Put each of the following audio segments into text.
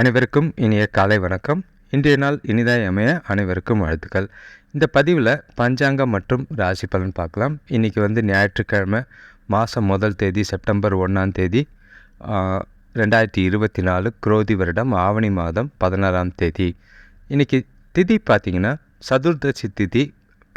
அனைவருக்கும் இனிய காலை வணக்கம். இன்றைய நாள் இனிதாய் அமைய அனைவருக்கும் வாழ்த்துக்கள். இந்த பதிவில் பஞ்சாங்கம் மற்றும் ராசி பலன் பார்க்கலாம். இன்றைக்கி வந்து ஞாயிற்றுக்கிழமை மாதம் முதல் தேதி செப்டம்பர் ஒன்றாம் தேதி ரெண்டாயிரத்தி இருபத்தி நாலு குரோதி வருடம் ஆவணி மாதம் பதினாறாம் தேதி. இன்றைக்கி திதி பார்த்திங்கன்னா சதுர்தசி திதி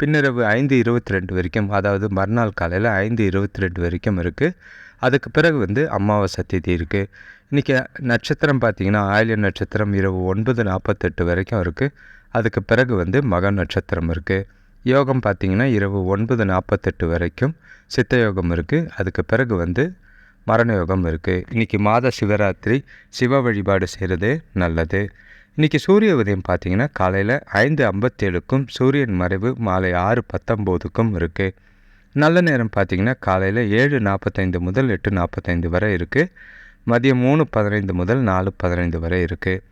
பின்னிரவு ஐந்து இருபத்தி ரெண்டு வரைக்கும் அதாவது மறுநாள் காலையில் ஐந்து இருபத்தி ரெண்டு வரைக்கும் இருக்குது அதுக்கு பிறகு வந்து அமாவாசை திதி இருக்குது இன்றைக்கி நட்சத்திரம் பார்த்திங்கன்னா ஆயில்ய நட்சத்திரம் இரவு ஒன்பது நாற்பத்தெட்டு வரைக்கும் இருக்குது அதுக்கு பிறகு வந்து மக நட்சத்திரம் இருக்குது யோகம் பார்த்திங்கன்னா இரவு ஒன்பது நாற்பத்தெட்டு வரைக்கும் சித்த யோகம் இருக்குது அதுக்கு பிறகு வந்து மரண யோகம் இருக்குது இன்றைக்கி மாத சிவராத்திரி சிவ வழிபாடு செய்கிறது நல்லது. இன்றைக்கி சூரிய உதயம் பார்த்திங்கன்னா காலையில் ஐந்து ஐம்பத்தேழுக்கும் சூரியன் மறைவு மாலை ஆறு பத்தொம்போதுக்கும் இருக்குது நல்ல நேரம் பார்த்திங்கன்னா காலையில் ஏழு நாற்பத்தைந்து முதல் எட்டு நாற்பத்தைந்து வரை இருக்குது மதியம் மூணு பதினைந்து முதல் நாலு பதினைந்து வரை இருக்குது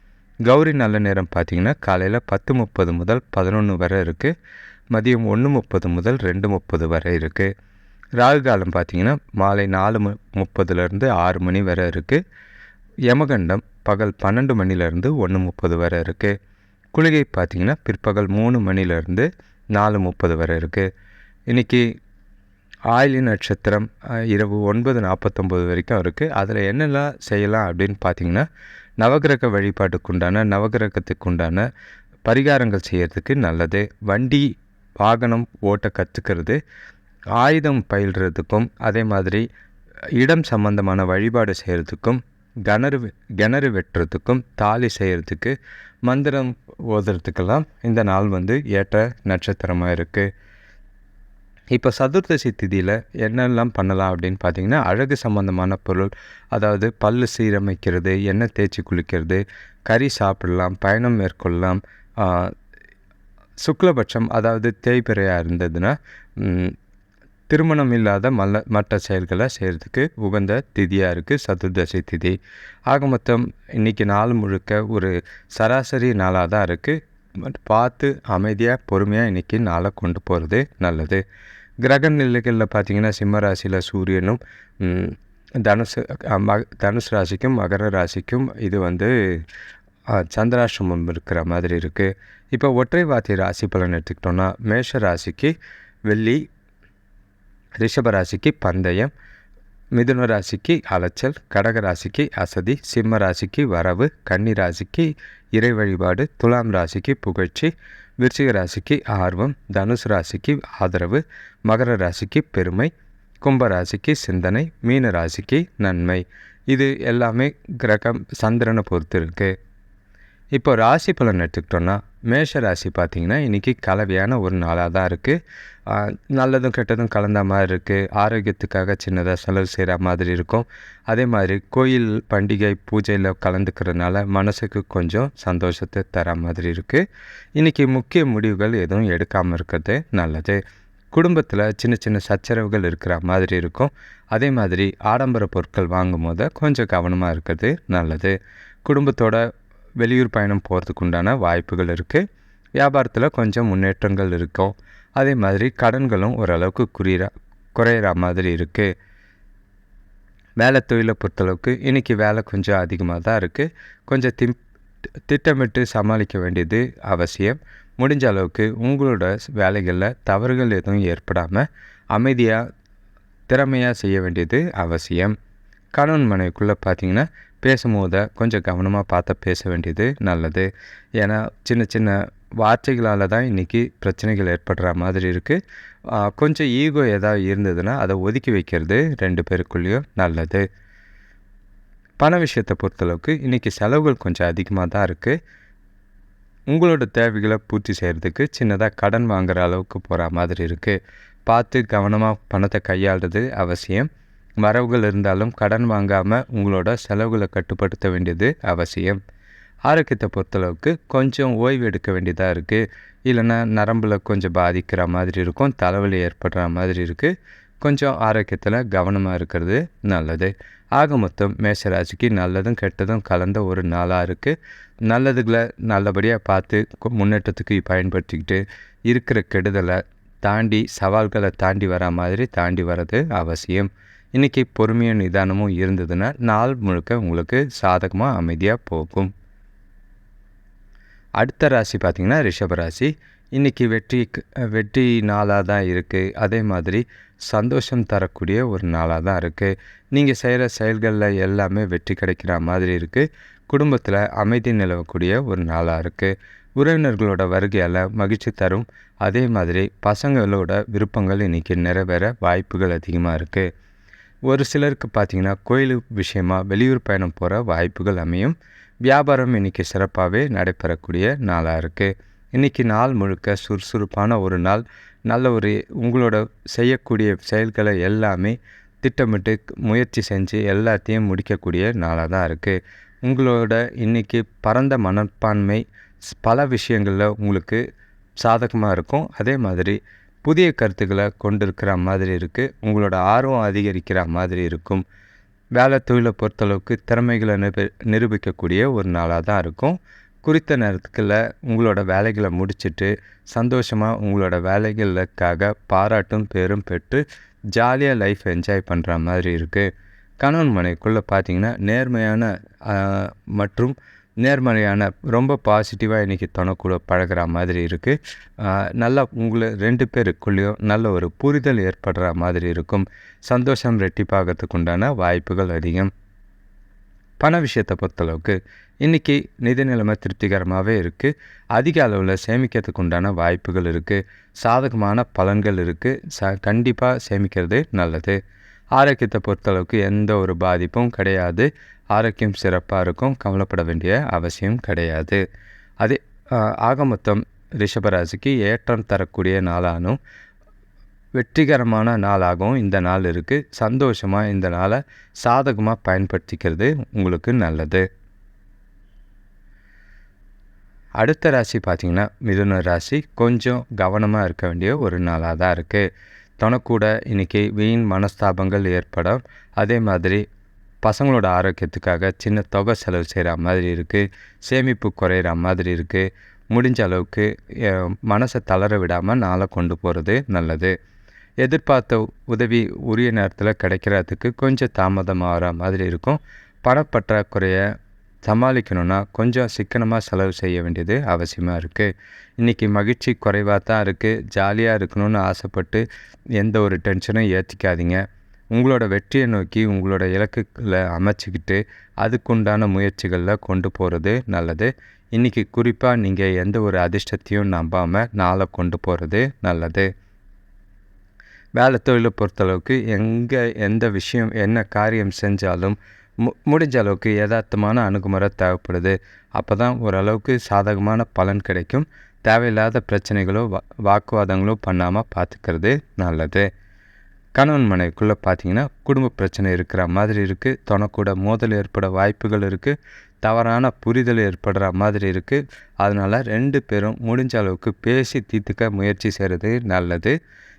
கௌரி நல்ல நேரம் பார்த்திங்கன்னா காலையில் பத்து முப்பது முதல் பதினொன்று வரை இருக்குது மதியம் ஒன்று முப்பது முதல் ரெண்டு முப்பது வரை இருக்குது ராகு காலம் பார்த்திங்கன்னா மாலை நாலு மு முப்பதுலேருந்து ஆறு மணி வரை இருக்குது யமகண்டம் பகல் பன்னெண்டு மணிலேருந்து ஒன்று முப்பது வரை இருக்குது குளிகை பார்த்திங்கன்னா பிற்பகல் மூணு மணிலேருந்து நாலு முப்பது வரை இருக்குது இன்றைக்கி ஆயிலி நட்சத்திரம் இரவு ஒன்பது நாற்பத்தொம்போது வரைக்கும் இருக்குது அதில் என்னெல்லாம் செய்யலாம் அப்படின்னு பார்த்தீங்கன்னா நவகிரக வழிபாட்டுக்குண்டான நவகிரகத்துக்குண்டான உண்டான பரிகாரங்கள் செய்கிறதுக்கு நல்லது. வண்டி வாகனம் ஓட்ட கற்றுக்கிறது ஆயுதம் பயில்றதுக்கும் அதே மாதிரி இடம் சம்பந்தமான வழிபாடு செய்கிறதுக்கும் கிணறு கிணறு வெட்டுறதுக்கும் தாலி செய்கிறதுக்கு மந்திரம் ஓதுறதுக்கெல்லாம் இந்த நாள் வந்து ஏற்ற நட்சத்திரமாக இருக்குது இப்போ சதுர்தசி திதியில் என்னெல்லாம் பண்ணலாம் அப்படின்னு பார்த்தீங்கன்னா அழகு சம்மந்தமான பொருள் அதாவது பல் சீரமைக்கிறது எண்ணெய் தேய்ச்சி குளிக்கிறது கறி சாப்பிடலாம் பயணம் மேற்கொள்ளலாம் சுக்லபட்சம் அதாவது தேய்பிறையாக இருந்ததுன்னா திருமணம் இல்லாத மல்ல மற்ற செயல்களை செய்கிறதுக்கு உகந்த திதியாக இருக்குது சதுர்தசி திதி ஆக மொத்தம் இன்றைக்கி நாள் முழுக்க ஒரு சராசரி நாளாக தான் இருக்குது பார்த்து அமைதியாக பொறுமையாக இன்றைக்கி நாளை கொண்டு போகிறது நல்லது. கிரக நிலைகளில் பார்த்திங்கன்னா சிம்ம ராசியில் சூரியனும் தனுசு ம தனுசு ராசிக்கும் மகர ராசிக்கும் இது வந்து சந்திராசிரமம் இருக்கிற மாதிரி இருக்குது இப்போ ஒற்றை வார்த்தை ராசி பலன் எடுத்துக்கிட்டோன்னா மேஷ ராசிக்கு வெள்ளி ரிஷப ராசிக்கு பந்தயம் மிதுன ராசிக்கு அலைச்சல் கடக ராசிக்கு அசதி சிம்ம ராசிக்கு வரவு கன்னி ராசிக்கு இறை வழிபாடு துலாம் ராசிக்கு புகழ்ச்சி விருச்சிக ராசிக்கு ஆர்வம் தனுசு ராசிக்கு ஆதரவு மகர ராசிக்கு பெருமை கும்ப ராசிக்கு சிந்தனை மீன ராசிக்கு நன்மை. இது எல்லாமே கிரகம் சந்திரனை பொறுத்து இருக்குது இப்போ ராசி பலன் எடுத்துக்கிட்டோன்னா மேஷ ராசி பார்த்திங்கன்னா இன்றைக்கி கலவையான ஒரு நாளாக தான் இருக்குது நல்லதும் கெட்டதும் கலந்த மாதிரி இருக்குது ஆரோக்கியத்துக்காக சின்னதாக செலவு செய்கிற மாதிரி இருக்கும். அதே மாதிரி கோயில் பண்டிகை பூஜையில் கலந்துக்கிறதுனால மனசுக்கு கொஞ்சம் சந்தோஷத்தை தர மாதிரி இருக்குது இன்றைக்கி முக்கிய முடிவுகள் எதுவும் எடுக்காமல் இருக்கிறது நல்லது. குடும்பத்தில் சின்ன சின்ன சச்சரவுகள் இருக்கிற மாதிரி இருக்கும். அதே மாதிரி ஆடம்பர பொருட்கள் வாங்கும் போது கொஞ்சம் கவனமாக இருக்கிறது நல்லது. குடும்பத்தோட வெளியூர் பயணம் போகிறதுக்கு உண்டான வாய்ப்புகள் இருக்குது வியாபாரத்தில் கொஞ்சம் முன்னேற்றங்கள் இருக்கும் அதே மாதிரி கடன்களும் ஓரளவுக்கு குறியிற குறையிற மாதிரி இருக்குது வேலை தொழிலை பொறுத்தளவுக்கு இன்றைக்கி வேலை கொஞ்சம் அதிகமாக தான் இருக்குது கொஞ்சம் திம் திட்டமிட்டு சமாளிக்க வேண்டியது அவசியம். முடிஞ்ச அளவுக்கு உங்களோட வேலைகளில் தவறுகள் எதுவும் ஏற்படாமல் அமைதியாக திறமையாக செய்ய வேண்டியது அவசியம். கணவன் மனைவிக்குள்ளே பார்த்திங்கன்னா பேசும்போது கொஞ்சம் கவனமாக பார்த்து பேச வேண்டியது நல்லது. ஏன்னா சின்ன சின்ன வார்த்தைகளால் தான் இன்றைக்கி பிரச்சனைகள் ஏற்படுற மாதிரி இருக்குது கொஞ்சம் ஈகோ ஏதாவது இருந்ததுன்னா அதை ஒதுக்கி வைக்கிறது ரெண்டு பேருக்குள்ளேயும் நல்லது. பண விஷயத்தை பொறுத்தளவுக்கு இன்றைக்கி செலவுகள் கொஞ்சம் அதிகமாக தான் இருக்குது உங்களோட தேவைகளை பூர்த்தி செய்கிறதுக்கு சின்னதாக கடன் வாங்குகிற அளவுக்கு போகிற மாதிரி இருக்குது பார்த்து கவனமாக பணத்தை கையாளுறது அவசியம். வரவுகள் இருந்தாலும் கடன் வாங்காமல் உங்களோட செலவுகளை கட்டுப்படுத்த வேண்டியது அவசியம். ஆரோக்கியத்தை பொறுத்தளவுக்கு கொஞ்சம் ஓய்வு எடுக்க வேண்டியதாக இருக்குது இல்லைன்னா நரம்பில் கொஞ்சம் பாதிக்கிற மாதிரி இருக்கும் தலைவலி ஏற்படுற மாதிரி இருக்குது கொஞ்சம் ஆரோக்கியத்தில் கவனமாக இருக்கிறது நல்லது. ஆக மொத்தம் மேஷராசிக்கு நல்லதும் கெட்டதும் கலந்த ஒரு நாளாக இருக்குது நல்லதுகளை நல்லபடியாக பார்த்து முன்னேற்றத்துக்கு பயன்படுத்திக்கிட்டு இருக்கிற கெடுதலை தாண்டி சவால்களை தாண்டி வர மாதிரி தாண்டி வர்றது அவசியம். இன்றைக்கி பொறுமையும் நிதானமும் இருந்ததுன்னா நாள் முழுக்க உங்களுக்கு சாதகமாக அமைதியாக போகும். அடுத்த ராசி பார்த்திங்கன்னா ரிஷப ராசி. இன்றைக்கி வெற்றி வெற்றி நாளாக தான் இருக்குது அதே மாதிரி சந்தோஷம் தரக்கூடிய ஒரு நாளாக தான் இருக்குது நீங்கள் செய்கிற செயல்களில் எல்லாமே வெற்றி கிடைக்கிற மாதிரி இருக்குது குடும்பத்தில் அமைதி நிலவக்கூடிய ஒரு நாளாக இருக்குது உறவினர்களோட வருகையால் மகிழ்ச்சி தரும். அதே மாதிரி பசங்களோட விருப்பங்கள் இன்றைக்கி நிறைவேற வாய்ப்புகள் அதிகமாக இருக்குது ஒரு சிலருக்கு பார்த்திங்கன்னா கோயில் விஷயமா வெளியூர் பயணம் போகிற வாய்ப்புகள் அமையும். வியாபாரம் இன்றைக்கி சிறப்பாகவே நடைபெறக்கூடிய நாளாக இருக்குது இன்றைக்கி நாள் முழுக்க சுறுசுறுப்பான ஒரு நாள். நல்ல ஒரு உங்களோட செய்யக்கூடிய செயல்களை எல்லாமே திட்டமிட்டு முயற்சி செஞ்சு எல்லாத்தையும் முடிக்கக்கூடிய நாளாக தான் இருக்குது உங்களோட இன்றைக்கி பரந்த மனப்பான்மை பல விஷயங்களில் உங்களுக்கு சாதகமாக இருக்கும். அதே மாதிரி புதிய கருத்துக்களை கொண்டிருக்கிற மாதிரி இருக்குது உங்களோட ஆர்வம் அதிகரிக்கிற மாதிரி இருக்கும். வேலை தொழிலை பொறுத்தளவுக்கு திறமைகளை நிரூபி நிரூபிக்கக்கூடிய ஒரு நாளாக தான் இருக்கும். குறித்த நேரத்துக்குள்ள உங்களோட வேலைகளை முடிச்சுட்டு சந்தோஷமாக உங்களோட வேலைகளுக்காக பாராட்டும் பேரும் பெற்று ஜாலியாக லைஃப் என்ஜாய் பண்ணுற மாதிரி இருக்குது கணவன் மனைக்குள்ளே பார்த்திங்கன்னா நேர்மையான மற்றும் நேர்மறையான ரொம்ப பாசிட்டிவாக இன்றைக்கி துணக்கூட பழகிற மாதிரி இருக்குது நல்லா உங்களை ரெண்டு பேருக்குள்ளேயும் நல்ல ஒரு புரிதல் ஏற்படுற மாதிரி இருக்கும். சந்தோஷம் ரெட்டிப்பாகிறதுக்கு உண்டான வாய்ப்புகள் அதிகம். பண விஷயத்தை பொறுத்தளவுக்கு இன்றைக்கி நிதி நிலைமை திருப்திகரமாகவே இருக்குது அதிக அளவில் சேமிக்கிறதுக்கு உண்டான வாய்ப்புகள் இருக்குது சாதகமான பலன்கள் இருக்குது ச கண்டிப்பாக சேமிக்கிறது நல்லது. ஆரோக்கியத்தை பொறுத்தளவுக்கு எந்த ஒரு பாதிப்பும் கிடையாது. ஆரோக்கியம் சிறப்பாக இருக்கும். கவலைப்பட வேண்டிய அவசியம் கிடையாது. அதே ஆக மொத்தம் ரிஷபராசிக்கு ஏற்றம் தரக்கூடிய நாளானும் வெற்றிகரமான நாளாகவும் இந்த நாள் இருக்குது சந்தோஷமாக இந்த நாளை சாதகமாக பயன்படுத்திக்கிறது உங்களுக்கு நல்லது. அடுத்த ராசி பார்த்திங்கன்னா மிதுன ராசி. கொஞ்சம் கவனமாக இருக்க வேண்டிய ஒரு நாளாக தான் இருக்குது தனக்கூட இன்றைக்கி வீண் மனஸ்தாபங்கள் ஏற்படும் அதே மாதிரி பசங்களோட ஆரோக்கியத்துக்காக சின்ன தொகை செலவு செய்கிற மாதிரி இருக்குது சேமிப்பு குறையிற மாதிரி இருக்குது முடிஞ்ச அளவுக்கு மனசை தளர விடாமல் நாளை கொண்டு போகிறது நல்லது. எதிர்பார்த்த உதவி உரிய நேரத்தில் கிடைக்கிறதுக்கு கொஞ்சம் தாமதமாகிற மாதிரி இருக்கும். பணப்பற்றாக்குறையை சமாளிக்கணுன்னா கொஞ்சம் சிக்கனமாக செலவு செய்ய வேண்டியது அவசியமாக இருக்குது இன்றைக்கி மகிழ்ச்சி குறைவாக தான் இருக்குது ஜாலியாக இருக்கணும்னு ஆசைப்பட்டு எந்த ஒரு டென்ஷனும் ஏற்றிக்காதீங்க உங்களோட வெற்றியை நோக்கி உங்களோட இலக்குகளை அமைச்சிக்கிட்டு அதுக்குண்டான முயற்சிகளில் கொண்டு போகிறது நல்லது. இன்றைக்கி குறிப்பாக நீங்கள் எந்த ஒரு அதிர்ஷ்டத்தையும் நம்பாமல் நாளை கொண்டு போகிறது நல்லது. வேலை தொழிலை பொறுத்தளவுக்கு எங்கே எந்த விஷயம் என்ன காரியம் செஞ்சாலும் மு முடிஞ்ச அளவுக்கு யதார்த்தமான அணுகுமுறை தேவைப்படுது. அப்போ தான் ஓரளவுக்கு சாதகமான பலன் கிடைக்கும். தேவையில்லாத பிரச்சனைகளோ வா வாக்குவாதங்களோ பண்ணாமல் பார்த்துக்கிறது நல்லது. கணவன் மனைவிக்குள்ளே பார்த்தீங்கன்னா குடும்ப பிரச்சனை இருக்கிற மாதிரி இருக்குது தொனக்கூட மோதல் ஏற்பட வாய்ப்புகள் இருக்குது தவறான புரிதல் ஏற்படுற மாதிரி இருக்குது அதனால் ரெண்டு பேரும் முடிஞ்ச அளவுக்கு பேசி தீர்த்துக்க முயற்சி செய்கிறது நல்லது.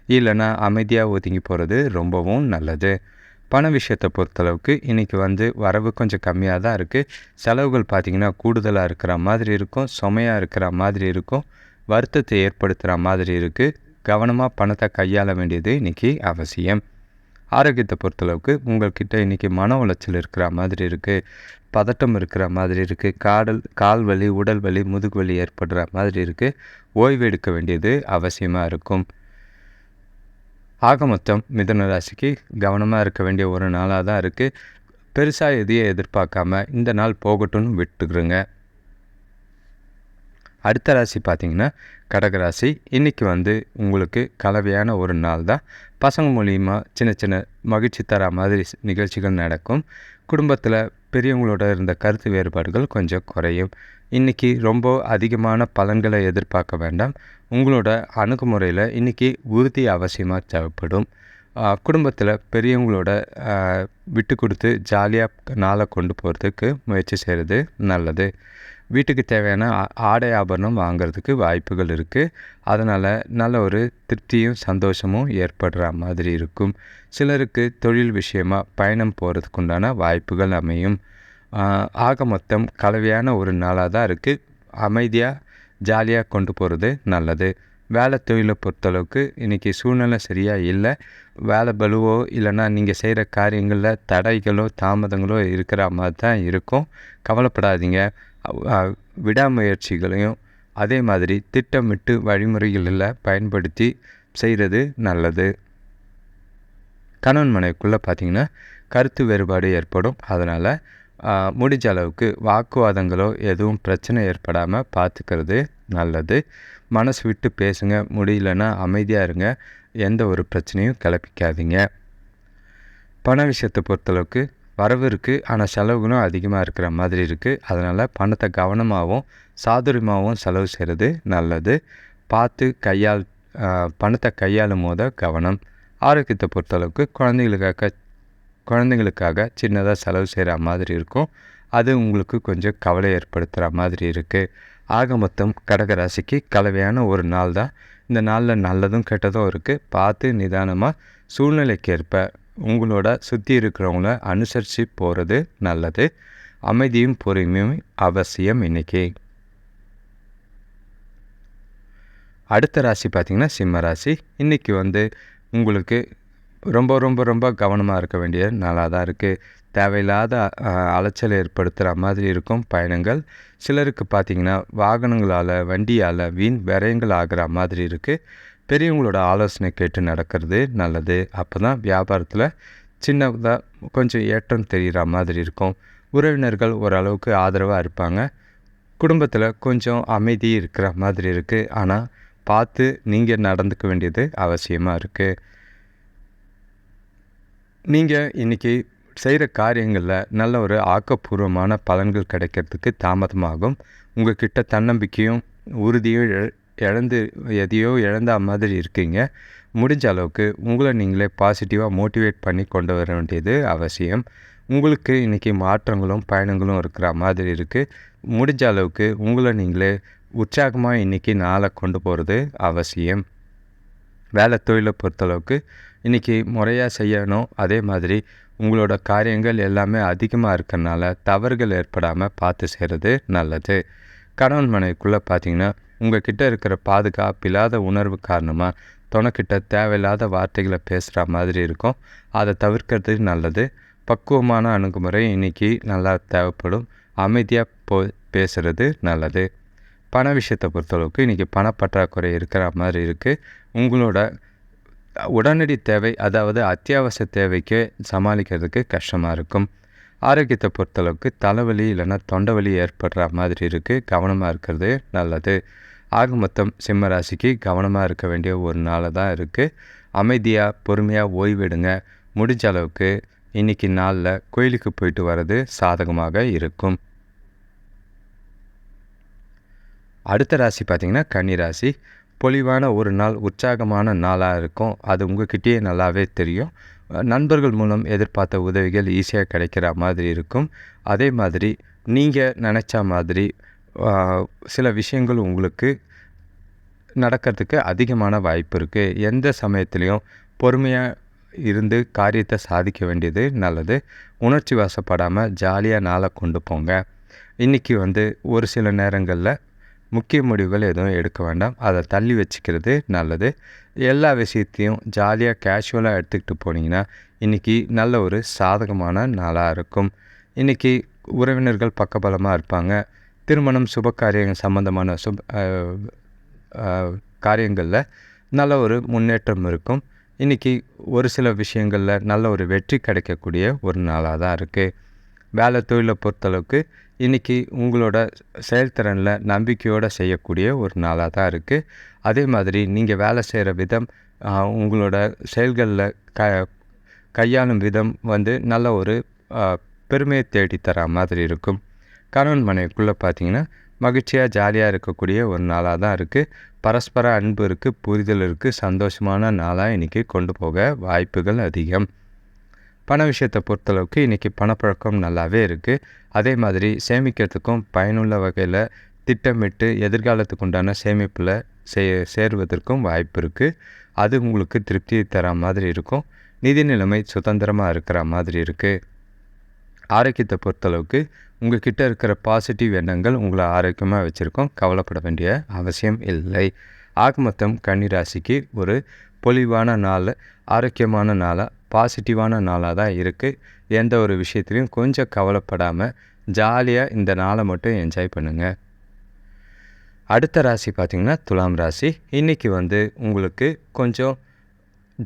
இல்லைன்னா அமைதியாக ஒதுங்கி போகிறது ரொம்பவும் நல்லது. பண விஷயத்தை பொறுத்தளவுக்கு இன்றைக்கி வந்து வரவு கொஞ்சம் கம்மியாக தான் இருக்குது செலவுகள் பார்த்திங்கன்னா கூடுதலாக இருக்கிற மாதிரி இருக்கும். சுமையாக இருக்கிற மாதிரி இருக்கும். வருத்தத்தை ஏற்படுத்துகிற மாதிரி இருக்குது கவனமாக பணத்தை கையாள வேண்டியது இன்றைக்கி அவசியம். ஆரோக்கியத்தை பொறுத்தளவுக்கு உங்கள்கிட்ட இன்றைக்கி மன உளைச்சல் இருக்கிற மாதிரி இருக்குது பதட்டம் இருக்கிற மாதிரி இருக்குது காடல் கால் வலி உடல் வலி முதுகு வலி ஏற்படுற மாதிரி இருக்குது ஓய்வு எடுக்க வேண்டியது அவசியமாக இருக்கும். ஆக மொத்தம் மிதன ராசிக்கு கவனமாக இருக்க வேண்டிய ஒரு நாளாக தான் இருக்குது பெருசாக எதையும் எதிர்பார்க்காம இந்த நாள் போகட்டும்னு விட்டுக்கிறோங்க அடுத்த ராசி பார்த்திங்கன்னா கடகராசி இன்றைக்கி வந்து உங்களுக்கு கலவையான ஒரு நாள் தான். பசங்க மூலியமாக சின்ன சின்ன மகிழ்ச்சி தர மாதிரி நிகழ்ச்சிகள் நடக்கும். குடும்பத்தில் பெரியவங்களோட இருந்த கருத்து வேறுபாடுகள் கொஞ்சம் குறையும். இன்றைக்கி ரொம்ப அதிகமான பலன்களை எதிர்பார்க்க வேண்டாம். உங்களோட அணுகுமுறையில் இன்றைக்கி உறுதி அவசியமாக தேவைப்படும். குடும்பத்தில் பெரியவங்களோட விட்டு கொடுத்து ஜாலியாக நாளை கொண்டு போகிறதுக்கு முயற்சி செய்கிறது நல்லது. வீட்டுக்கு தேவையான ஆடை ஆபரணம் வாங்கிறதுக்கு வாய்ப்புகள் இருக்குது அதனால் நல்ல ஒரு திருப்தியும் சந்தோஷமும் ஏற்படுற மாதிரி இருக்கும். சிலருக்கு தொழில் விஷயமாக பயணம் போகிறதுக்குண்டான வாய்ப்புகள் அமையும். ஆக மொத்தம் கலவையான ஒரு நாளாக தான் இருக்குது அமைதியாக ஜாலியாக கொண்டு போகிறது நல்லது. வேலை தொழிலை பொறுத்தளவுக்கு இன்றைக்கி சூழ்நிலை சரியாக இல்லை. வேலை பலுவோ இல்லைன்னா நீங்கள் செய்கிற காரியங்களில் தடைகளோ தாமதங்களோ இருக்கிற மாதிரி தான் இருக்கும். கவலைப்படாதீங்க. விடாமுயற்சிகளையும் அதே மாதிரி திட்டமிட்டு வழிமுறைகளில் பயன்படுத்தி செய்கிறது நல்லது. கணவன் மனைவிக்குள்ளே பார்த்திங்கன்னா கருத்து வேறுபாடு ஏற்படும். அதனால் முடிஞ்ச அளவுக்கு வாக்குவாதங்களோ எதுவும் பிரச்சனை ஏற்படாமல் பார்த்துக்கிறது நல்லது. மனசு விட்டு பேசுங்க முடியலன்னா அமைதியாக இருங்க. எந்த ஒரு பிரச்சனையும் கிளப்பிக்காதீங்க. பண விஷயத்தை பொறுத்தளவுக்கு வரவு இருக்குது ஆனால் செலவுகளும் அதிகமாக இருக்கிற மாதிரி இருக்குது அதனால் பணத்தை கவனமாகவும் சாதுரியமாகவும் செலவு செய்கிறது நல்லது. பார்த்து கையால் பணத்தை கையாளும் போத கவனம். ஆரோக்கியத்தை பொறுத்தளவுக்கு குழந்தைகளுக்காக குழந்தைங்களுக்காக சின்னதாக செலவு செய்கிற மாதிரி இருக்கும். அது உங்களுக்கு கொஞ்சம் கவலை ஏற்படுத்துகிற மாதிரி இருக்குது ஆக மொத்தம் கடகராசிக்கு கலவையான ஒரு நாள் தான். இந்த நாளில் நல்லதும் கெட்டதும் இருக்குது பார்த்து நிதானமாக சூழ்நிலைக்கேற்ப உங்களோட சுற்றி இருக்கிறவங்கள அனுசரித்து போகிறது நல்லது. அமைதியும் பொறுமையும் அவசியம் இன்னைக்கு. அடுத்த ராசி பார்த்திங்கன்னா சிம்ம ராசி. இன்றைக்கி வந்து உங்களுக்கு ரொம்ப ரொம்ப ரொம்ப கவனமாக இருக்க வேண்டிய நாளாக தான் இருக்குது தேவையில்லாத அலைச்சல் ஏற்படுத்துகிற மாதிரி இருக்கும் பயணங்கள். சிலருக்கு பார்த்திங்கன்னா வாகனங்களால் வண்டியால் வீண் விரயங்கள் ஆகிற மாதிரி இருக்குது பெரியவங்களோட ஆலோசனை கேட்டு நடக்கிறது நல்லது. அப்போ தான் வியாபாரத்தில் சின்னதாக கொஞ்சம் ஏற்றம் தெரிகிற மாதிரி இருக்கும். உறவினர்கள் ஓரளவுக்கு ஆதரவாக இருப்பாங்க. குடும்பத்தில் கொஞ்சம் அமைதி இருக்கிற மாதிரி இருக்குது ஆனால் பார்த்து நீங்கள் நடந்துக்க வேண்டியது அவசியமாக இருக்குது நீங்கள் இன்றைக்கி செய்கிற காரியங்களில் நல்ல ஒரு ஆக்கப்பூர்வமான பலன்கள் கிடைக்கிறதுக்கு தாமதமாகும். உங்கள் கிட்ட தன்னம்பிக்கையும் உறுதியும் இழந்து எதையோ இழந்த மாதிரி இருக்கீங்க. முடிஞ்ச அளவுக்கு உங்களை நீங்களே பாசிட்டிவாக மோட்டிவேட் பண்ணி கொண்டு வர வேண்டியது அவசியம். உங்களுக்கு இன்றைக்கி மாற்றங்களும் பயணங்களும் இருக்கிற மாதிரி இருக்குது முடிஞ்ச அளவுக்கு உங்களை நீங்களே உற்சாகமாக இன்றைக்கி நாளை கொண்டு போகிறது அவசியம். வேலை தொழிலை பொறுத்தளவுக்கு இன்றைக்கி முறையாக செய்யணும். அதே மாதிரி உங்களோட காரியங்கள் எல்லாமே அதிகமாக இருக்கறனால தவறுகள் ஏற்படாமல் பார்த்து செய்கிறது நல்லது. கணவன் மனைவிக்குள்ளே பார்த்தீங்கன்னா உங்கள் கிட்டே இருக்கிற பாதுகாப்பில்லாத உணர்வு காரணமாக துணைக்கிட்ட தேவையில்லாத வார்த்தைகளை பேசுகிற மாதிரி இருக்கும். அதை தவிர்க்கிறது நல்லது. பக்குவமான அணுகுமுறை இன்றைக்கி நல்லா தேவைப்படும். அமைதியாக போ பேசுகிறது நல்லது. பண விஷயத்தை பொறுத்தளவுக்கு இன்றைக்கி பணப்பற்றாக்குறை இருக்கிற மாதிரி இருக்குது உங்களோட உடனடி தேவை அதாவது அத்தியாவசிய தேவைக்கு சமாளிக்கிறதுக்கு கஷ்டமாக இருக்கும். ஆரோக்கியத்தை பொறுத்தளவுக்கு தலைவலி இல்லைன்னா தொண்டை வலி ஏற்படுற மாதிரி இருக்குது கவனமாக இருக்கிறது நல்லது. ஆக மொத்தம் சிம்ம ராசிக்கு கவனமாக இருக்க வேண்டிய ஒரு நாளாக தான் இருக்குது அமைதியாக பொறுமையாக ஓய்வெடுங்க. முடிஞ்ச அளவுக்கு இன்றைக்கி நாளில் கோயிலுக்கு போயிட்டு வர்றது சாதகமாக இருக்கும். அடுத்த ராசி பார்த்திங்கன்னா கன்னி ராசி. பொலிவான ஒரு நாள் உற்சாகமான நாளாக இருக்கும். அது உங்ககிட்டயே நல்லாவே தெரியும். நண்பர்கள் மூலம் எதிர்பார்த்த உதவிகள் ஈஸியாக கிடைக்கிற மாதிரி இருக்கும். அதே மாதிரி நீங்கள் நினச்ச மாதிரி சில விஷயங்கள் உங்களுக்கு நடக்கிறதுக்கு அதிகமான வாய்ப்பு இருக்குது எந்த சமயத்துலேயும் பொறுமையாக இருந்து காரியத்தை சாதிக்க வேண்டியது நல்லது. உணர்ச்சி வசப்படாமல் ஜாலியாக நாளை கொண்டு போங்க. இன்றைக்கி வந்து ஒரு சில நேரங்களில் முக்கிய முடிவுகள் எதுவும் எடுக்க வேண்டாம். அதை தள்ளி வச்சுக்கிறது நல்லது. எல்லா விஷயத்தையும் ஜாலியாக கேஷுவலாக எடுத்துக்கிட்டு போனீங்கன்னா இன்றைக்கி நல்ல ஒரு சாதகமான நாளாக இருக்கும். இன்றைக்கி உறவினர்கள் பக்கபலமாக இருப்பாங்க. திருமணம் சுப காரியங்கள் சம்மந்தமான சுப காரியங்களில் நல்ல ஒரு முன்னேற்றம் இருக்கும். இன்றைக்கி ஒரு சில விஷயங்களில் நல்ல ஒரு வெற்றி கிடைக்கக்கூடிய ஒரு நாளாக தான் இருக்குது வேலை தொழிலை பொறுத்தளவுக்கு இன்றைக்கி உங்களோட செயல்திறனில் நம்பிக்கையோடு செய்யக்கூடிய ஒரு நாளாக தான் இருக்குது அதே மாதிரி நீங்கள் வேலை செய்கிற விதம் உங்களோட செயல்களில் க கையாளும் விதம் வந்து நல்ல ஒரு பெருமையை தேடித்தர மாதிரி இருக்கும். கணவன் மனைவிக்குள்ளே பார்த்தீங்கன்னா மகிழ்ச்சியாக ஜாலியாக இருக்கக்கூடிய ஒரு நாளாக தான் இருக்குது பரஸ்பர அன்பு இருக்குது புரிதல் இருக்குது சந்தோஷமான நாளாக இன்றைக்கி கொண்டு போக வாய்ப்புகள் அதிகம். பண விஷயத்தை பொறுத்தளவுக்கு இன்றைக்கி பணப்பழக்கம் நல்லாவே இருக்குது அதே மாதிரி சேமிக்கிறதுக்கும் பயனுள்ள வகையில் திட்டமிட்டு எதிர்காலத்துக்கு உண்டான சேமிப்பில் சே சேருவதற்கும் வாய்ப்பு இருக்குது அது உங்களுக்கு திருப்தி தர மாதிரி இருக்கும். நிதி நிலைமை சுதந்திரமாக இருக்கிற மாதிரி இருக்குது ஆரோக்கியத்தை பொறுத்தளவுக்கு உங்கள் கிட்டே இருக்கிற பாசிட்டிவ் எண்ணங்கள் உங்களை ஆரோக்கியமாக வச்சுருக்கோம். கவலைப்பட வேண்டிய அவசியம் இல்லை. ஆக மொத்தம் கன்னிராசிக்கு ஒரு பொலிவான நாள் ஆரோக்கியமான நாளாக பாசிட்டிவான நாளாக தான் இருக்குது எந்த ஒரு விஷயத்துலையும் கொஞ்சம் கவலைப்படாமல் ஜாலியாக இந்த நாளை மட்டும் என்ஜாய் பண்ணுங்கள் அடுத்த ராசி பார்த்திங்கன்னா துலாம் ராசி. இன்றைக்கி வந்து உங்களுக்கு கொஞ்சம்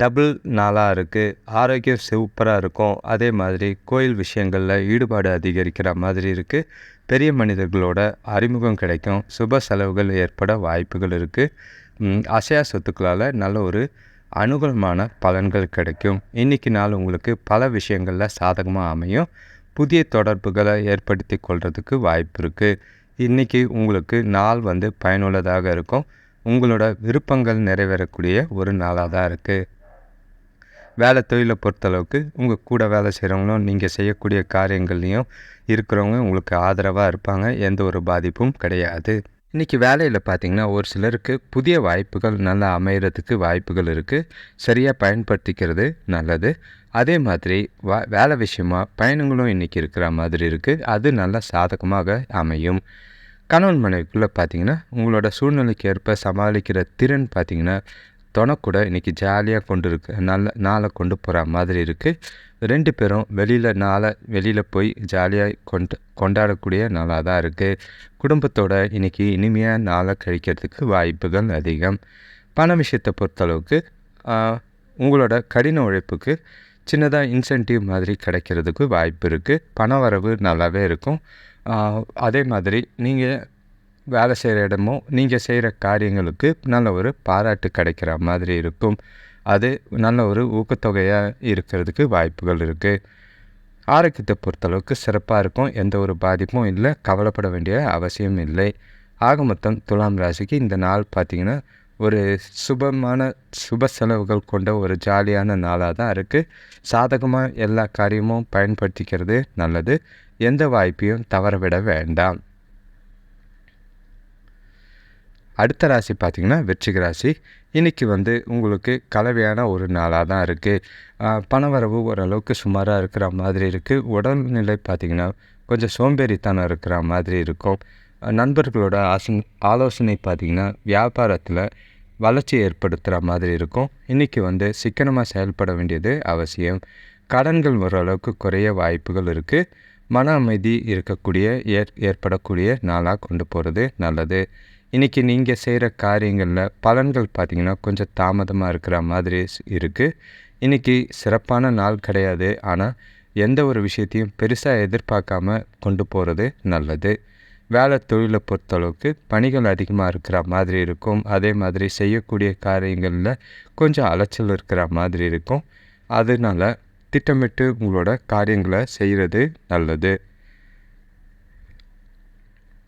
டபுள் நாளாக இருக்குது ஆரோக்கியம் சூப்பராக இருக்கும். அதே மாதிரி கோயில் விஷயங்களில் ஈடுபாடு அதிகரிக்கிற மாதிரி இருக்குது பெரிய மனிதர்களோட அறிமுகம் கிடைக்கும். சுப செலவுகள் ஏற்பட வாய்ப்புகள் இருக்குது அசையா சொத்துக்களால் நல்ல ஒரு அனுகூலமான பலன்கள் கிடைக்கும். இன்றைக்கி நாள் உங்களுக்கு பல விஷயங்களில் சாதகமாக அமையும். புதிய தொடர்புகளை ஏற்படுத்தி கொள்கிறதுக்கு வாய்ப்பு இருக்குது இன்றைக்கி உங்களுக்கு நாள் வந்து பயனுள்ளதாக இருக்கும். உங்களோட விருப்பங்கள் நிறைவேறக்கூடிய ஒரு நாளாக தான் இருக்குது வேலை தொழிலை பொறுத்தளவுக்கு உங்கள் கூட வேலை செய்கிறவங்களும் நீங்கள் செய்யக்கூடிய காரியங்கள்லேயும் இருக்கிறவங்க உங்களுக்கு ஆதரவாக இருப்பாங்க. எந்த ஒரு பாதிப்பும் கிடையாது. இன்றைக்கி வேலையில் பார்த்திங்கன்னா ஒரு சிலருக்கு புதிய வாய்ப்புகள் நல்லா அமைகிறதுக்கு வாய்ப்புகள் இருக்குது சரியாக பயன்படுத்திக்கிறது நல்லது. அதே மாதிரி வா வேலை விஷயமா பயணங்களும் இன்றைக்கி இருக்கிற மாதிரி இருக்குது அது நல்லா சாதகமாக அமையும். கணவன் மனைவிக்குள்ளே பார்த்திங்கன்னா உங்களோட சூழ்நிலைக்கு ஏற்ப சமாளிக்கிற திறன் பார்த்திங்கன்னா துணக்கூட இன்றைக்கி ஜாலியாக கொண்டு இருக்கு. நல்ல நாளை கொண்டு போகிற மாதிரி இருக்குது ரெண்டு பேரும் வெளியில் நாளை வெளியில் போய் ஜாலியாக கொண்டு கொண்டாடக்கூடிய நாளாக தான் இருக்குது குடும்பத்தோட இன்றைக்கி இனிமையாக நாளை கழிக்கிறதுக்கு வாய்ப்புகள் அதிகம். பண விஷயத்தை பொறுத்தளவுக்கு உங்களோட கடின உழைப்புக்கு சின்னதாக இன்சென்டிவ் மாதிரி கிடைக்கிறதுக்கு வாய்ப்பு இருக்குது பண வரவு நல்லாவே இருக்கும். அதே மாதிரி நீங்கள் வேலை செய்கிற இடமும் நீங்கள் செய்கிற காரியங்களுக்கு நல்ல ஒரு பாராட்டு கிடைக்கிற மாதிரி இருக்கும். அது நல்ல ஒரு ஊக்கத்தொகையாக இருக்கிறதுக்கு வாய்ப்புகள் இருக்குது ஆரோக்கியத்தை பொறுத்தளவுக்கு சிறப்பாக இருக்கும். எந்த ஒரு பாதிப்பும் இல்லை. கவலைப்பட வேண்டிய அவசியம் இல்லை. ஆக மொத்தம் துலாம் ராசிக்கு இந்த நாள் பார்த்திங்கன்னா ஒரு சுபமான சுப செலவுகள் கொண்ட ஒரு ஜாலியான நாளாக தான் இருக்குது சாதகமாக எல்லா காரியமும் பயன்படுத்திக்கிறது நல்லது. எந்த வாய்ப்பையும் தவறவிட வேண்டாம். அடுத்த ராசி பார்த்திங்கன்னா வெற்றிக ராசி. இன்றைக்கி வந்து உங்களுக்கு கலவையான ஒரு நாளாக தான் இருக்குது பணவரவு ஓரளவுக்கு சுமாராக இருக்கிற மாதிரி இருக்குது உடல்நிலை பார்த்திங்கன்னா கொஞ்சம் சோம்பேறித்தனம் இருக்கிற மாதிரி இருக்கும். நண்பர்களோட ஆசன் ஆலோசனை பார்த்திங்கன்னா வியாபாரத்தில் வளர்ச்சி ஏற்படுத்துகிற மாதிரி இருக்கும். இன்றைக்கி வந்து சிக்கனமாக செயல்பட வேண்டியது அவசியம். கடன்கள் ஓரளவுக்கு குறைய வாய்ப்புகள் இருக்குது மன அமைதி இருக்கக்கூடிய ஏற் ஏற்படக்கூடிய நாளாக கொண்டு போகிறது நல்லது. இன்றைக்கி நீங்கள் செய்கிற காரியங்களில் பலன்கள் பார்த்திங்கன்னா கொஞ்சம் தாமதமாக இருக்கிற மாதிரி இருக்குது இன்றைக்கி சிறப்பான நாள் கிடையாது. ஆனால் எந்த ஒரு விஷயத்தையும் பெருசாக எதிர்பார்க்காம கொண்டு போகிறது நல்லது. வேலை தொழிலை பொறுத்தளவுக்கு பணிகள் அதிகமாக இருக்கிற மாதிரி இருக்கும். அதே மாதிரி செய்யக்கூடிய காரியங்களில் கொஞ்சம் அலைச்சல் இருக்கிற மாதிரி இருக்கும். அதனால் திட்டமிட்டு உங்களோட காரியங்களை செய்கிறது நல்லது.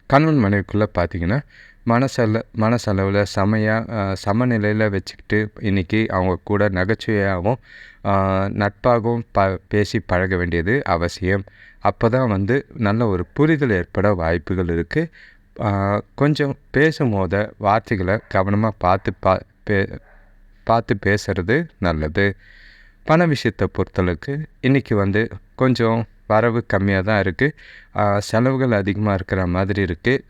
கணவன் மனைவிக்குள்ளே பார்த்தீங்கன்னா மனசல மனசளவில் செமையாக சமநிலையில் வச்சுக்கிட்டு இன்றைக்கி அவங்க கூட நகைச்சுவையாகவும் நட்பாகவும் ப பேசி பழக வேண்டியது அவசியம். அப்போ தான் வந்து நல்ல ஒரு புரிதல் ஏற்பட வாய்ப்புகள் இருக்குது கொஞ்சம் பேசும்போத வார்த்தைகளை கவனமாக பார்த்து பா பே பார்த்து பேசுகிறது நல்லது. பண விஷயத்தை பொறுத்தளவுக்கு இன்றைக்கி வந்து கொஞ்சம் வரவு கம்மியாக தான் இருக்குது செலவுகள் அதிகமாக இருக்கிற மாதிரி இருக்குது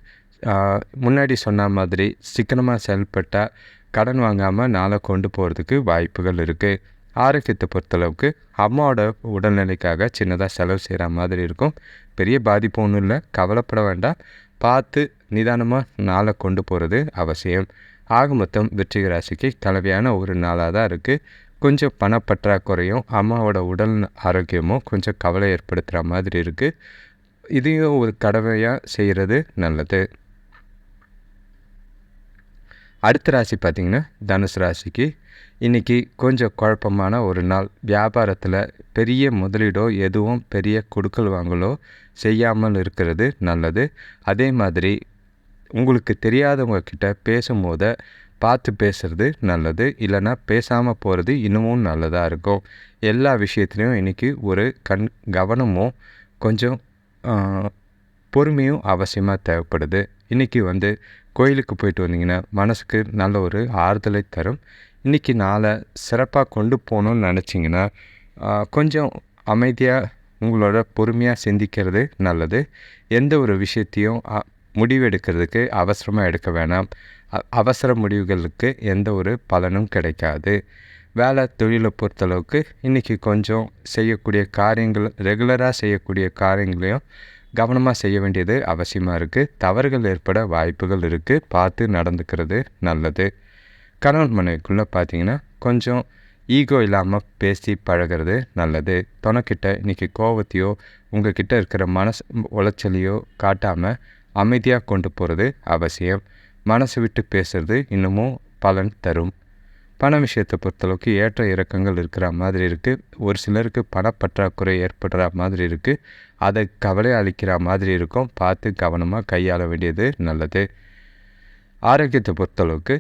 முன்னாடி சொன்ன மாதிரி சிக்கனமாக செயல்பட்டால் கடன் வாங்காமல் நாளை கொண்டு போகிறதுக்கு வாய்ப்புகள் இருக்குது ஆரோக்கியத்தை பொறுத்தளவுக்கு அம்மாவோட உடல்நிலைக்காக சின்னதாக செலவு செய்கிற மாதிரி இருக்கும். பெரிய பாதிப்பு ஒன்றும் இல்லை. கவலைப்பட வேண்டாம். பார்த்து நிதானமாக நாளை கொண்டு போகிறது அவசியம். ஆக மொத்தம் வெற்றிக ராசிக்கு கலவையான ஒரு நாளாக தான் இருக்குது கொஞ்சம் பணப்பற்றாக்குறையும் அம்மாவோட உடல் ஆரோக்கியமும் கொஞ்சம் கவலை ஏற்படுத்துகிற மாதிரி இருக்குது இதையும் ஒரு கடமையாக செய்கிறது நல்லது. அடுத்த ராசி பார்த்திங்கன்னா தனுசு ராசிக்கு. இன்றைக்கி கொஞ்சம் குழப்பமான ஒரு நாள். வியாபாரத்தில் பெரிய முதலீடோ எதுவும் பெரிய கொடுக்கல் வாங்கலோ செய்யாமல் இருக்கிறது நல்லது. அதே மாதிரி உங்களுக்கு தெரியாதவங்க கிட்ட பேசும்போத பார்த்து பேசுகிறது நல்லது. இல்லைன்னா பேசாமல் போகிறது இன்னமும் நல்லதாக இருக்கும். எல்லா விஷயத்துலேயும் இன்றைக்கி ஒரு கண் கவனமும் கொஞ்சம் பொறுமையும் அவசியமாக தேவைப்படுது. இன்றைக்கி வந்து கோயிலுக்கு போயிட்டு வந்தீங்கன்னா மனசுக்கு நல்ல ஒரு ஆறுதலை தரும். இன்றைக்கி நாளை சிறப்பாக கொண்டு போகணுன்னு நினச்சிங்கன்னா கொஞ்சம் அமைதியாக உங்களோட பொறுமையாக சிந்திக்கிறது நல்லது. எந்த ஒரு விஷயத்தையும் முடிவெடுக்கிறதுக்கு அவசரமாக எடுக்க வேணாம். அவசர முடிவுகளுக்கு எந்த ஒரு பலனும் கிடைக்காது. வேலை தொழிலை பொறுத்தளவுக்கு இன்றைக்கி கொஞ்சம் செய்யக்கூடிய காரியங்கள் ரெகுலராக செய்யக்கூடிய காரியங்களையும் கவனமாக செய்ய வேண்டியது அவசியமாக இருக்குது தவறுகள் ஏற்பட வாய்ப்புகள் இருக்குது பார்த்து நடந்துக்கிறது நல்லது. கணவன் மனைவிக்குள்ளே பார்த்தீங்கன்னா கொஞ்சம் ஈகோ இல்லாமல் பேசி பழகிறது நல்லது. துணைக்கிட்ட இன்றைக்கி கோவத்தையோ உங்ககிட்ட இருக்கிற மனசு உளைச்சலையோ காட்டாமல் அமைதியாக கொண்டு போகிறது அவசியம். மனசு விட்டு பேசுறது இன்னமும் பலன் தரும். பண விஷயத்தை பொறுத்தளவுக்கு ஏற்ற இறக்கங்கள் இருக்கிற மாதிரி இருக்குது ஒரு சிலருக்கு பணப்பற்றாக்குறை ஏற்படுற மாதிரி இருக்குது அதை கவலை அளிக்கிற மாதிரி இருக்கும். பார்த்து கவனமாக கையாள வேண்டியது நல்லது. ஆரோக்கியத்தை பொறுத்தளவுக்கு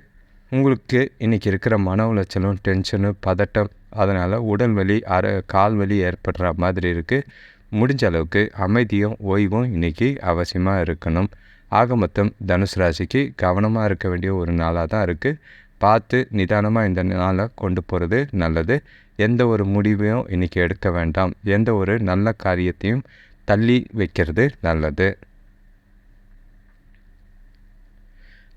உங்களுக்கு இன்றைக்கி இருக்கிற மன உளைச்சலும் டென்ஷனு பதட்டம் அதனால் உடல் வலி அர கால் வலி ஏற்படுற மாதிரி இருக்குது முடிஞ்ச அளவுக்கு அமைதியும் ஓய்வும் இன்றைக்கி அவசியமாக இருக்கணும். ஆக மொத்தம் தனுசு ராசிக்கு கவனமாக இருக்க வேண்டிய ஒரு நாளாக தான் இருக்குது பார்த்து நிதானமாக இந்த நாளை கொண்டு போகிறது நல்லது. எந்த ஒரு முடிவையும் இன்றைக்கி எடுக்க வேண்டாம். எந்த ஒரு நல்ல காரியத்தையும் தள்ளி வைக்கிறது நல்லது.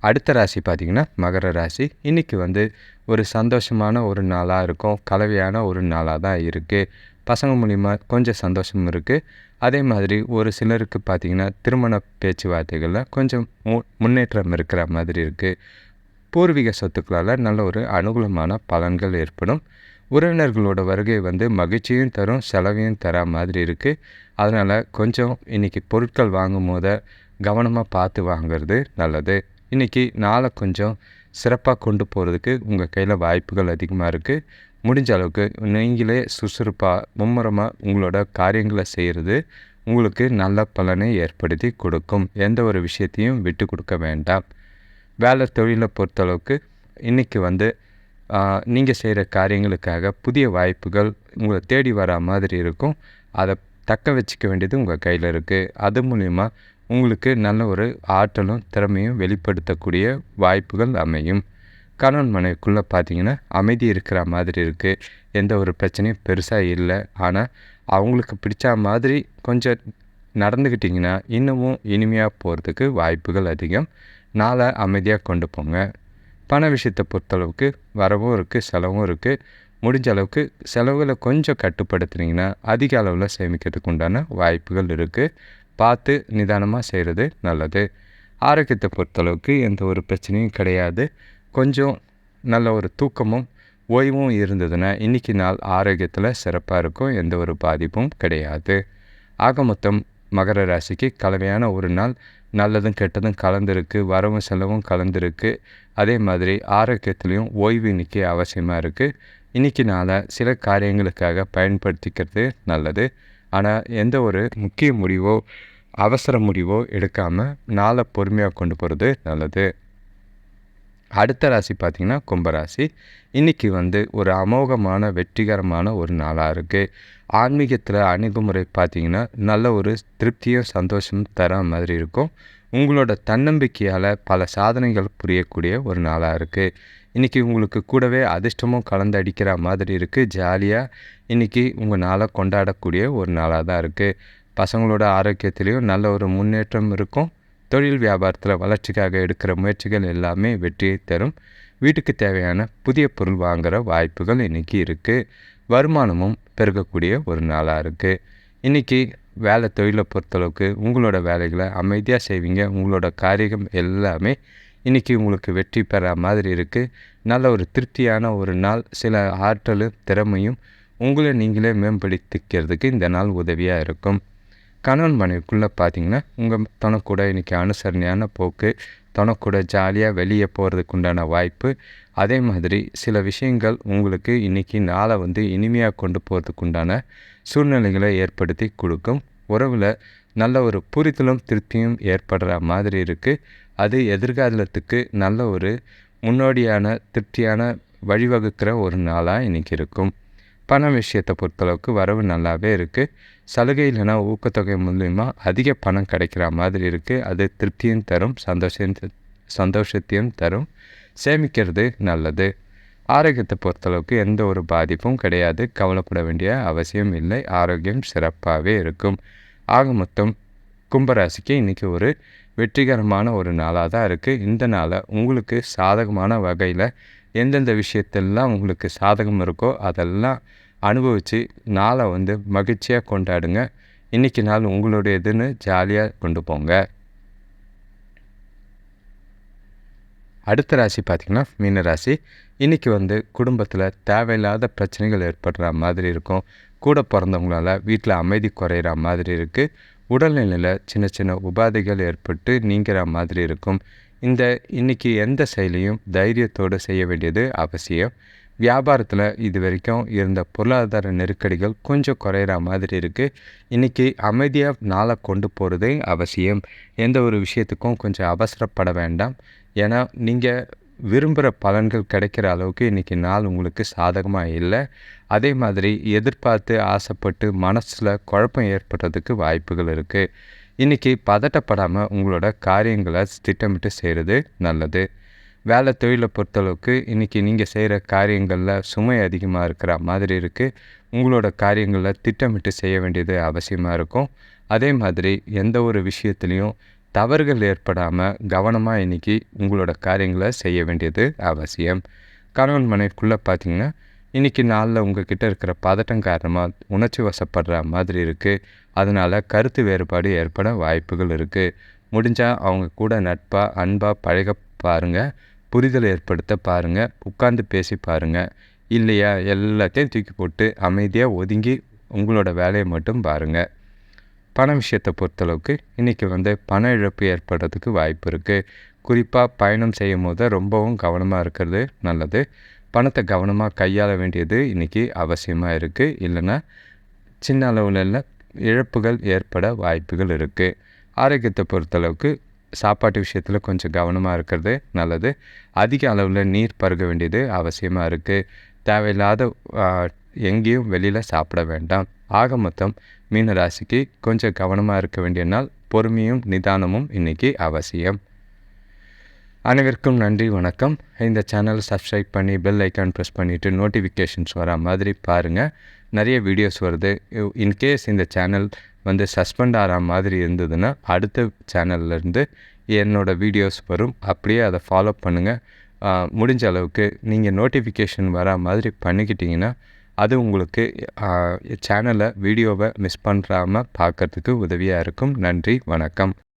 அடுத்த ராசி பார்த்திங்கன்னா மகர ராசி. இன்றைக்கி வந்து ஒரு சந்தோஷமான ஒரு நாளாக இருக்கும். கலவையான ஒரு நாளாக தான் இருக்குது பசங்க மூலிமா கொஞ்சம் சந்தோஷம் இருக்குது அதே மாதிரி ஒரு சிலருக்கு பார்த்திங்கன்னா திருமண பேச்சுவார்த்தைகளில் கொஞ்சம் மு முன்னேற்றம் இருக்கிற மாதிரி இருக்குது பூர்வீக சொத்துக்களால் நல்ல ஒரு அனுகூலமான பலன்கள் ஏற்படும். உறவினர்களோட வருகை வந்து மகிழ்ச்சியும் தரும் செலவையும் தர மாதிரி இருக்குது அதனால் கொஞ்சம் இன்றைக்கி பொருட்கள் வாங்கும் போத கவனமாக பார்த்து வாங்கிறது நல்லது. இன்றைக்கி நாளை கொஞ்சம் சிறப்பாக கொண்டு போகிறதுக்கு உங்கள் கையில் வாய்ப்புகள் அதிகமாக இருக்குது முடிஞ்ச அளவுக்கு நீங்களே சுறுசுறுப்பாக மும்முரமாக உங்களோட காரியங்களை செய்கிறது உங்களுக்கு நல்ல பலனை ஏற்படுத்தி கொடுக்கும். எந்த ஒரு விஷயத்தையும் விட்டு கொடுக்க வேண்டாம். வேலை தொழிலை பொறுத்தளவுக்கு இன்றைக்கி வந்து நீங்கள் செய்கிற காரியங்களுக்காக புதிய வாய்ப்புகள் உங்களை தேடி வர மாதிரி இருக்கும். அதை தக்க வச்சுக்க வேண்டியது உங்கள் கையில் இருக்குது அது மூலிமா உங்களுக்கு நல்ல ஒரு ஆற்றலும் திறமையும் வெளிப்படுத்தக்கூடிய வாய்ப்புகள் அமையும். கணவன் மனைவிக்குள்ளே பார்த்தீங்கன்னா அமைதி இருக்கிற மாதிரி இருக்குது எந்த ஒரு பிரச்சனையும் பெருசாக இல்லை. ஆனால் அவங்களுக்கு பிடிச்ச மாதிரி கொஞ்சம் நடந்துக்கிட்டிங்கன்னா இன்னமும் இனிமையாக போகிறதுக்கு வாய்ப்புகள் அதிகம். நாளை அமைதியாக கொண்டு போங்க. பண விஷயத்தை பொறுத்தளவுக்கு வரவும் இருக்குது செலவும் இருக்குது முடிஞ்ச அளவுக்கு செலவுகளை கொஞ்சம் கட்டுப்படுத்துனீங்கன்னா அதிக அளவில் சேமிக்கிறதுக்கு உண்டான வாய்ப்புகள் இருக்குது பார்த்து நிதானமாக செய்கிறது நல்லது. ஆரோக்கியத்தை பொறுத்தளவுக்கு எந்த ஒரு பிரச்சனையும் கிடையாது. கொஞ்சம் நல்ல ஒரு தூக்கமும் ஓய்வும் இருந்ததுன்னா இன்றைக்கி நாள் ஆரோக்கியத்தில் சிறப்பாக இருக்கும் எந்த ஒரு பாதிப்பும் கிடையாது. ஆக மொத்தம் மகர ராசிக்கு கலவையான ஒரு நாள். நல்லதும் கெட்டதும் கலந்துருக்கு வரவும் செலவும் கலந்துருக்கு. அதே மாதிரி ஆரோக்கியத்துலேயும் ஓய்வு இன்றைக்கி அவசியமாக இருக்குது இன்றைக்கி நாளை சில காரியங்களுக்காக பயன்படுத்திக்கிறது நல்லது. ஆனால் எந்த ஒரு முக்கிய முடிவோ அவசர முடிவோ எடுக்காமல் நாளை பொறுமையாக கொண்டு போகிறது நல்லது. அடுத்த ராசி பார்த்திங்கன்னா கும்பராசி. இன்றைக்கி வந்து ஒரு அமோகமான வெற்றிகரமான ஒரு நாளாக இருக்குது ஆன்மீகத்தில் அணுகுமுறை பார்த்திங்கன்னா நல்ல ஒரு திருப்தியும் சந்தோஷமும் தர மாதிரி இருக்கும். உங்களோட தன்னம்பிக்கையால் பல சாதனைகள் புரியக்கூடிய ஒரு நாளாக இருக்குது இன்றைக்கி உங்களுக்கு கூடவே அதிர்ஷ்டமும் கலந்து அடிக்கிற மாதிரி இருக்குது ஜாலியாக இன்றைக்கி உங்கள் நாளை கொண்டாடக்கூடிய ஒரு நாளாக தான் இருக்குது பசங்களோட ஆரோக்கியத்துலேயும் நல்ல ஒரு முன்னேற்றம் இருக்கும். தொழில் வியாபாரத்தில் வளர்ச்சிக்காக எடுக்கிற முயற்சிகள் எல்லாமே வெற்றியை தரும். வீட்டுக்கு தேவையான புதிய பொருள் வாங்குகிற வாய்ப்புகள் இன்றைக்கி இருக்குது வருமானமும் பெருகக்கூடிய ஒரு நாளாக இருக்குது இன்றைக்கி வேலை தொழிலை பொறுத்தளவுக்கு உங்களோட வேலைகளை அமைதியாக செய்வீங்க. உங்களோட காரியம் எல்லாமே இன்றைக்கி உங்களுக்கு வெற்றி பெற மாதிரி இருக்குது நல்ல ஒரு திருப்தியான ஒரு நாள். சில ஆற்றலும் திறமையும் உங்களை நீங்களே மேம்படுத்திக்கிறதுக்கு இந்த நாள் உதவியாக இருக்கும். கணவன் மனைவிக்குள்ளே பார்த்தீங்கன்னா உங்கள் தனக்கூட இன்றைக்கி அனுசரணையான போக்கு தனக்கூட ஜாலியாக வெளியே போகிறதுக்கு உண்டான வாய்ப்பு. அதே மாதிரி சில விஷயங்கள் உங்களுக்கு இன்றைக்கி நாளை வந்து இனிமையாக கொண்டு போகிறதுக்கு உண்டான சூழ்நிலைகளை ஏற்படுத்தி கொடுக்கும். உறவில் நல்ல ஒரு புரிதலும் திருப்தியும் ஏற்படுற மாதிரி இருக்குது அது எதிர்காலத்துக்கு நல்ல ஒரு முன்னோடியான திருப்தியான வழிவகுக்கிற ஒரு நாளாக இன்றைக்கி இருக்கும். பண விஷயத்தை பொறுத்தளவுக்கு வரவு நல்லாவே இருக்குது சலுகை இல்லைனா ஊக்கத்தொகை மூலிமா அதிக பணம் கிடைக்கிற மாதிரி இருக்குது அது திருப்தியும் தரும் சந்தோஷம் சந்தோஷத்தையும் தரும். சேமிக்கிறது நல்லது. ஆரோக்கியத்தை பொறுத்தளவுக்கு எந்த ஒரு பாதிப்பும் கிடையாது. கவலைப்பட வேண்டிய அவசியம் இல்லை. ஆரோக்கியம் சிறப்பாகவே இருக்கும். ஆக மொத்தம் கும்பராசிக்கு இன்றைக்கி ஒரு வெற்றிகரமான ஒரு நாளாக தான் இருக்குது இந்த நாளை உங்களுக்கு சாதகமான வகையில் எந்தெந்த விஷயத்தெல்லாம் உங்களுக்கு சாதகம் இருக்கோ அதெல்லாம் அனுபவித்து நாளை வந்து மகிழ்ச்சியாக கொண்டாடுங்க. இன்றைக்கி நாள் உங்களுடையதுன்னு ஜாலியாக கொண்டு போங்க. அடுத்த ராசி பார்த்திங்கன்னா மீன ராசி. இன்றைக்கி வந்து குடும்பத்தில் தேவையில்லாத பிரச்சனைகள் ஏற்படுற மாதிரி இருக்கும். கூட பிறந்தவங்களால வீட்டில் அமைதி குறையிற மாதிரி இருக்குது உடல்நிலையில் சின்ன சின்ன உபாதைகள் ஏற்பட்டு நீங்கிற மாதிரி இருக்கும். இந்த இன்றைக்கி எந்த செயலையும் தைரியத்தோடு செய்ய வேண்டியது அவசியம். வியாபாரத்தில் இது வரைக்கும் இருந்த பொருளாதார நெருக்கடிகள் கொஞ்சம் குறையிற மாதிரி இருக்குது இன்றைக்கி அமைதியாக நாளை கொண்டு போகிறதே அவசியம். எந்த ஒரு விஷயத்துக்கும் கொஞ்சம் அவசரப்பட வேண்டாம். ஏன்னா நீங்கள் விரும்புகிற பலன்கள் கிடைக்கிற அளவுக்கு இன்றைக்கி நாள் உங்களுக்கு சாதகமாக இல்லை. அதே மாதிரி எதிர்பார்த்து ஆசைப்பட்டு மனசில் குழப்பம் ஏற்படுறதுக்கு வாய்ப்புகள் இருக்குது இன்றைக்கி பதட்டப்படாமல் உங்களோட காரியங்களை திட்டமிட்டு செய்கிறது நல்லது. வேலை தொழிலை பொறுத்தளவுக்கு இன்றைக்கி நீங்கள் செய்கிற காரியங்களில் சுமை அதிகமாக இருக்கிற மாதிரி இருக்குது உங்களோட காரியங்களில் திட்டமிட்டு செய்ய வேண்டியது அவசியமாக இருக்கும். அதே மாதிரி எந்த ஒரு விஷயத்துலேயும் தவறுகள் ஏற்படாமல் கவனமாக இன்றைக்கி உங்களோட காரியங்களை செய்ய வேண்டியது அவசியம். கணவன் மனைவிக்குள்ளே பார்த்திங்கன்னா இன்றைக்கி நாளில் உங்கள் கிட்டே இருக்கிற பதட்டம் காரணமாக உணர்ச்சி வசப்படுற மாதிரி இருக்குது அதனால் கருத்து வேறுபாடு ஏற்பட வாய்ப்புகள் இருக்குது முடிஞ்சால் அவங்க கூட நட்பாக அன்பாக பழக பாருங்கள் புரிதல் ஏற்படுத்த பாருங்கள் உட்காந்து பேசி பாருங்கள் இல்லையா? எல்லாத்தையும் தூக்கி போட்டு அமைதியாக ஒதுங்கி உங்களோட வேலையை மட்டும் பாருங்கள் பண விஷயத்தை பொறுத்தளவுக்கு இன்றைக்கி வந்து பண இழப்பு ஏற்படுறதுக்கு வாய்ப்பு இருக்குது குறிப்பாக பயணம் செய்யும் போது ரொம்பவும் கவனமாக இருக்கிறது நல்லது. பணத்தை கவனமாக கையாள வேண்டியது இன்றைக்கி அவசியமாக இருக்குது இல்லைன்னா சின்ன அளவில் இழப்புகள் ஏற்பட வாய்ப்புகள் இருக்குது ஆரோக்கியத்தை பொறுத்தளவுக்கு சாப்பாட்டு விஷயத்தில் கொஞ்சம் கவனமாக இருக்கிறது நல்லது. அதிக அளவில் நீர் பருக வேண்டியது அவசியமாக இருக்குது தேவையில்லாத எங்கேயும் வெளியில் சாப்பிட வேண்டாம். ஆக மொத்தம் மீன ராசிக்கு கொஞ்சம் கவனமாக இருக்க வேண்டிய நாள் பொறுமையும் நிதானமும் இன்றைக்கி அவசியம். அனைவருக்கும் நன்றி வணக்கம். இந்த சேனலை சப்ஸ்கிரைப் பண்ணி பெல் ஐக்கான் ப்ரெஸ் பண்ணிவிட்டு நோட்டிஃபிகேஷன்ஸ் வர மாதிரி பாருங்கள் நிறைய வீடியோஸ் வருது. இன்கேஸ் இந்த சேனல் வந்து சஸ்பெண்ட் ஆகிற மாதிரி இருந்ததுன்னா அடுத்த சேனல்லேருந்து என்னோடய வீடியோஸ் வரும். அப்படியே அதை ஃபாலோ பண்ணுங்கள் முடிஞ்ச அளவுக்கு நீங்கள் நோட்டிஃபிகேஷன் வர மாதிரி பண்ணிக்கிட்டிங்கன்னா அது உங்களுக்கு சேனலை வீடியோவை மிஸ் பண்ணுறாமல் பார்க்குறதுக்கு உதவியாக இருக்கும். நன்றி வணக்கம்.